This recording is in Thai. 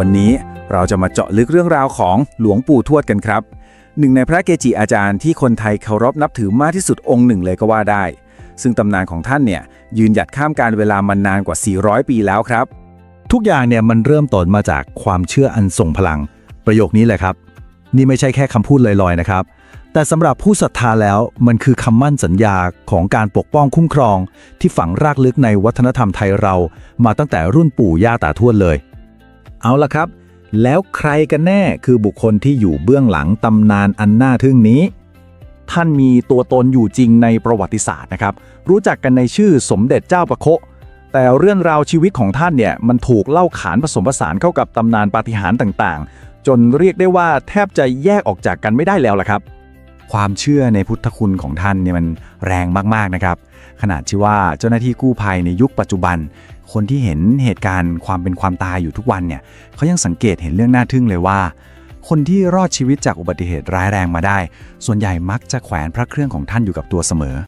วันนี้เราจะมาเจาะลึกเรื่องราวของหลวงปู่ทวดกันครับ หนึ่งในพระเกจิอาจารย์ที่คนไทยเคารพนับถือมากที่สุดองค์หนึ่งเลยก็ว่าได้ ซึ่งตำนานของท่านเนี่ยยืนหยัดข้ามการเวลามานานกว่า 400 ปีแล้วครับ ทุกอย่างเนี่ยมันเริ่มต้นมาจากความเชื่ออันทรงพลัง ประโยคนี้แหละครับ นี่ไม่ใช่แค่คำพูดลอยๆนะครับ แต่สำหรับผู้ศรัทธาแล้วมันคือคำมั่นสัญญาของการปกป้องคุ้มครอง ที่ฝังรากลึกในวัฒนธรรมไทยเรา มาตั้งแต่รุ่นปู่ย่าตาทวดเลย เอาละครับ แล้วใครกันแน่คือบุคคลที่อยู่เบื้องหลังตำนานอันน่าทึ่งนี้ ท่านมีตัวตนอยู่จริงในประวัติศาสตร์นะครับ รู้จักกันในชื่อสมเด็จเจ้าประโคแต่เรื่องราวชีวิตของท่านเนี่ยมันถูกเล่าขานผสมผสานเข้ากับตำนานปาฏิหาริย์ต่างๆ จนเรียกได้ว่าแทบจะแยกออกจากกันไม่ได้แล้วล่ะครับ ความเชื่อในพุทธคุณของท่านเนี่ยมันแรงมากๆนะครับ ขนาดที่ว่าเจ้าหน้าที่กู้ภัยในยุคปัจจุบัน คนที่เห็นเหตุการณ์ความเป็นความตายอยู่ทุกวันเนี่ยเขายังสังเกตเห็นเรื่องน่าทึ่งเลยว่า คนที่รอดชีวิตจากอุบัติเหตุร้ายแรงมาได้ ส่วนใหญ่มักจะแขวนพระเครื่องของท่านอยู่กับตัวเสมอ